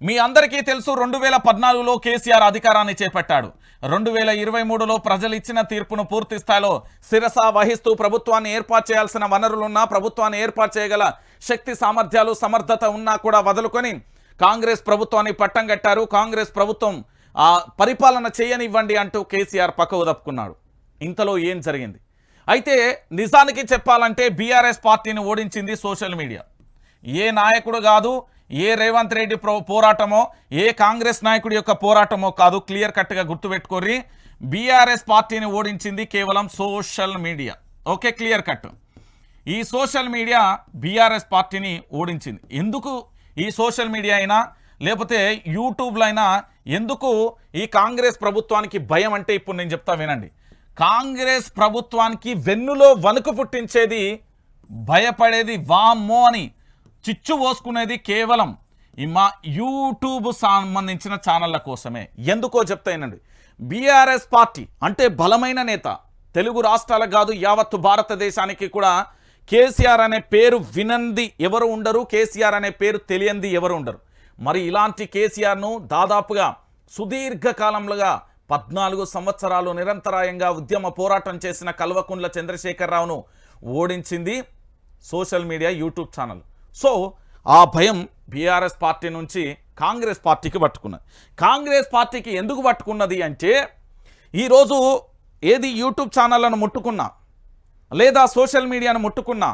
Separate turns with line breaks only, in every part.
మీ అందరికీ తెలుసు రెండు వేల పద్నాలుగులో కేసీఆర్ అధికారాన్ని చేపట్టాడు. రెండు వేల ఇరవై మూడులో ప్రజలు ఇచ్చిన తీర్పును పూర్తి స్థాయిలో శిరస వహిస్తూ ప్రభుత్వాన్ని ఏర్పాటు చేయాల్సిన వనరులున్నా ప్రభుత్వాన్ని ఏర్పాటు చేయగల శక్తి సామర్థ్యాలు సమర్థత ఉన్నా కూడా వదులుకొని కాంగ్రెస్ ప్రభుత్వాన్ని పట్టం కట్టారు. కాంగ్రెస్ ప్రభుత్వం ఆ పరిపాలన చేయనివ్వండి అంటూ కేసీఆర్ పక్కకు దప్పుకున్నాడు ఇంతలో ఏం జరిగింది? అయితే నిజానికి చెప్పాలంటే బీఆర్ఎస్ పార్టీని ఓడించింది సోషల్ మీడియా. ఏ నాయకుడు కాదు ఏ రేవంత్ రెడ్డి పోరాటమో ఏ కాంగ్రెస్ నాయకుడి యొక్క పోరాటమో కాదు క్లియర్ కట్గా గుర్తుపెట్టుకోర్రి. బీఆర్ఎస్ పార్టీని ఓడించింది కేవలం social media. Okay clear cut. ఈ సోషల్ మీడియా బీఆర్ఎస్ పార్టీని ఓడించింది. ఎందుకు ఈ సోషల్ మీడియా అయినా లేకపోతే యూట్యూబ్లో అయినా ఎందుకు ఈ కాంగ్రెస్ ప్రభుత్వానికి భయం అంటే ఇప్పుడు నేను చెప్తా వినండి. కాంగ్రెస్ ప్రభుత్వానికి వెన్నులో వణుకు పుట్టించేది భయపడేది వామ్మో అని. చిచ్చు పోసుకునేది కేవలం ఈ మా యూట్యూబ్ సంబంధించిన ఛానళ్ళ కోసమే. ఎందుకో చెప్తానండి బీఆర్ఎస్ పార్టీ అంటే బలమైన నేత తెలుగు రాష్ట్రాలకు కాదు యావత్తు భారతదేశానికి కూడా కేసీఆర్ అనే పేరు వినంది ఎవరు ఉండరు కేసీఆర్ అనే పేరు తెలియంది ఎవరు ఉండరు. మరి ఇలాంటి కేసీఆర్ను దాదాపుగా సుదీర్ఘకాలంలోగా పద్నాలుగు సంవత్సరాలు నిరంతరాయంగా ఉద్యమ పోరాటం చేసిన కల్వకుండ్ల చంద్రశేఖరరావును ఓడించింది social media YouTube channel. So ఆ భయం బీఆర్ఎస్ పార్టీ నుంచి కాంగ్రెస్ పార్టీకి పట్టుకున్నది. కాంగ్రెస్ పార్టీకి ఎందుకు పట్టుకున్నది అంటే ఈరోజు ఏది యూట్యూబ్ ఛానళ్ళను ముట్టుకున్నా లేదా సోషల్ మీడియాను ముట్టుకున్నా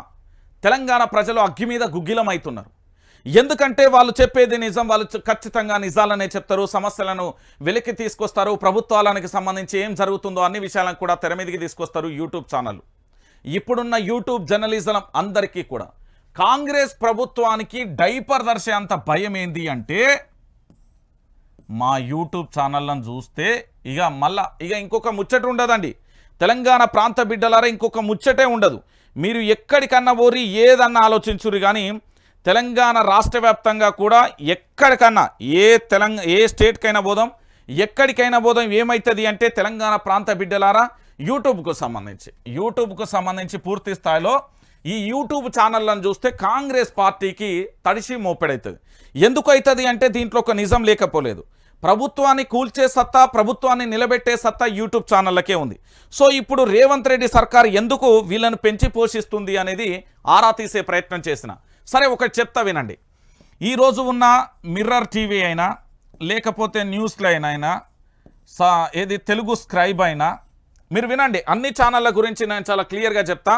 తెలంగాణ ప్రజలు అగ్గి మీద గుగ్గిలమవుతున్నారు ఎందుకంటే వాళ్ళు చెప్పేది నిజం వాళ్ళు ఖచ్చితంగా నిజాలనే చెప్తారు సమస్యలను వెలికి తీసుకొస్తారు ప్రభుత్వాలకు సంబంధించి ఏం జరుగుతుందో అన్ని విషయాలను కూడా తెర మీదకి తీసుకొస్తారు యూట్యూబ్ ఛానల్ ఇప్పుడున్న యూట్యూబ్ జర్నలిజం అందరికీ కూడా కాంగ్రెస్ ప్రభుత్వానికి డైపర్ దర్శే అంత భయం ఏంది అంటే మా యూట్యూబ్ ఛానళ్ళను చూస్తే ఇక మళ్ళా ఇక ఇంకొక ముచ్చట ఉండదండి. తెలంగాణ ప్రాంత బిడ్డలారా ఇంకొక ముచ్చటే ఉండదు. మీరు ఎక్కడికన్నా ఓరి ఏదన్నా ఆలోచించురు కానీ తెలంగాణ రాష్ట్ర వ్యాప్తంగా కూడా ఎక్కడికన్నా ఏ తెలంగాణ ఏ స్టేట్కైనా పోదాం ఎక్కడికైనా పోదాం ఏమవుతుంది అంటే తెలంగాణ ప్రాంత బిడ్డలారా యూట్యూబ్కు సంబంధించి యూట్యూబ్కు సంబంధించి పూర్తి స్థాయిలో ఈ యూట్యూబ్ ఛానళ్ళను చూస్తే కాంగ్రెస్ పార్టీకి తడిసి మోపెడవుతుంది ఎందుకు అవుతుంది అంటే దీంట్లో ఒక నిజం లేకపోలేదు. ప్రభుత్వాన్ని కూల్చే సత్తా ప్రభుత్వాన్ని నిలబెట్టే సత్తా యూట్యూబ్ ఛానళ్ళకే ఉంది. సో ఇప్పుడు రేవంత్ రెడ్డి సర్కార్ ఎందుకు వీళ్ళను పెంచి పోషిస్తుంది అనేది ఆరా తీసే ప్రయత్నం చేసిన. సరే ఒకటి చెప్తా వినండి. ఈరోజు ఉన్న మిర్రర్ టీవీ అయినా లేకపోతే న్యూస్ లైన్ అయినా సా ఏది తెలుగు స్క్రైబ్ అయినా మీరు వినండి. అన్ని ఛానళ్ళ గురించి నేను చాలా క్లియర్గా చెప్తా.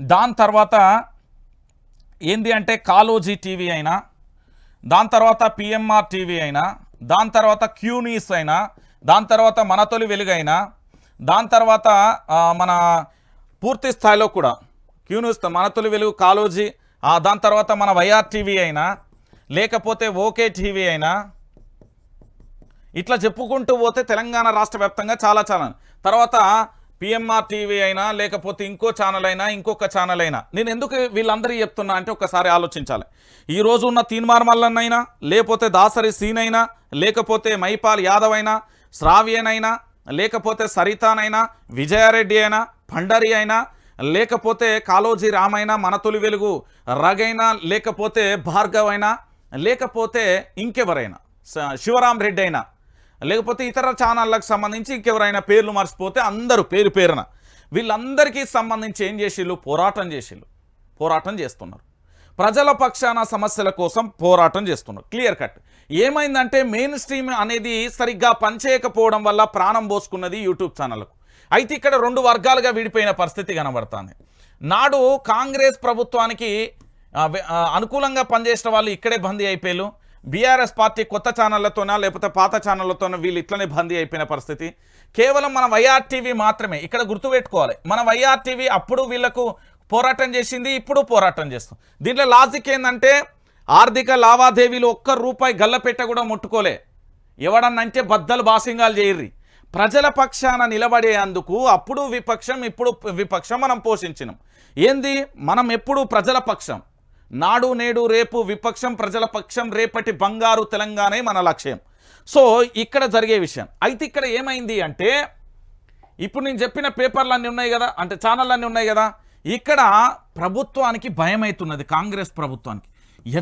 దాని తర్వాత ఏంది అంటే కాలోజీ టీవీ అయినా దాని తర్వాత పిఎంఆర్ టీవీ అయినా దాని తర్వాత క్యూనీస్ అయినా దాని తర్వాత మన తొలి వెలుగైనా దాని తర్వాత మన పూర్తి స్థాయిలో కూడా క్యూన్యూస్ మన తొలి వెలుగు కాలోజీ దాని తర్వాత మన వైఆర్ టీవీ అయినా లేకపోతే ఓకే టీవీ అయినా ఇట్లా చెప్పుకుంటూ పోతే తెలంగాణ రాష్ట్ర వ్యాప్తంగా చాలా చాలా. తర్వాత పిఎంఆర్ టీవీ అయినా లేకపోతే ఇంకో ఛానల్ అయినా ఇంకొక ఛానల్ అయినా. నేను ఎందుకు వీళ్ళందరూ చెప్తున్నా అంటే ఒకసారి ఆలోచించాలి. ఈ ఉన్న తీన్మార్మల్లన్నైనా లేకపోతే దాసరి సీన్ అయినా లేకపోతే మైపాల్ యాదవ్ అయినా శ్రావ్యనైనా లేకపోతే సరితానైనా విజయారెడ్డి అయినా పండరి అయినా లేకపోతే కాలోజీ రామైనా మన తొలి వెలుగు రగైనా లేకపోతే భార్గవ్ అయినా లేకపోతే ఇంకెవరైనా శివరామ్ శివరాం రెడ్డి అయినా లేకపోతే ఇతర ఛానళ్ళకు సంబంధించి ఇంకెవరైనా పేర్లు మర్చిపోతే అందరూ పేరు పేరున వీళ్ళందరికీ సంబంధించి ఏం చేసిళ్ళు? పోరాటం చేసిళ్ళు. పోరాటం చేస్తున్నారు. ప్రజల పక్షాన సమస్యల కోసం పోరాటం చేస్తున్నారు. Clear cut. ఏమైందంటే మెయిన్ స్ట్రీమ్ అనేది సరిగ్గా పనిచేయకపోవడం వల్ల ప్రాణం పోసుకున్నది యూట్యూబ్ ఛానళ్ళకు. అయితే ఇక్కడ రెండు వర్గాలుగా విడిపోయిన పరిస్థితి కనబడుతుంది. నాడు కాంగ్రెస్ ప్రభుత్వానికి అనుకూలంగా పనిచేసిన వాళ్ళు ఇక్కడే బందీ అయిపోయారు బీఆర్ఎస్ పార్టీ కొత్త ఛానళ్ళతోనా లేకపోతే పాత ఛానళ్ళతోనా వీళ్ళు ఇట్లనే బందీ అయిపోయిన పరిస్థితి. కేవలం మన వైఆర్టీవీ మాత్రమే ఇక్కడ గుర్తుపెట్టుకోవాలి. మన వైఆర్టీవీ అప్పుడు వీళ్ళకు పోరాటం చేసింది ఇప్పుడు పోరాటం చేస్తాం. దీంట్లో లాజిక్ ఏంటంటే ఆర్థిక లావాదేవీలు ఒక్క రూపాయి గల్లపెట్ట కూడా ముట్టుకోలే. ఎవడన్నంటే బద్దలు బాసింగాలు చేయర్రి. ప్రజల పక్షాన నిలబడేందుకు అప్పుడు విపక్షం ఇప్పుడు విపక్షం మనం పోషించినాం. ఏంది? మనం ఎప్పుడు ప్రజల పక్షం. నాడు నేడు రేపు విపక్షం ప్రజల పక్షం రేపటి బంగారు తెలంగాణే మన లక్ష్యం. సో ఇక్కడ జరిగే విషయం. అయితే ఇక్కడ ఏమైంది అంటే ఇప్పుడు నేను చెప్పిన పేపర్లు అన్నీ ఉన్నాయి కదా అంటే ఛానళ్ళు అన్నీ ఉన్నాయి కదా ఇక్కడ ప్రభుత్వానికి భయం అవుతున్నది కాంగ్రెస్ ప్రభుత్వానికి.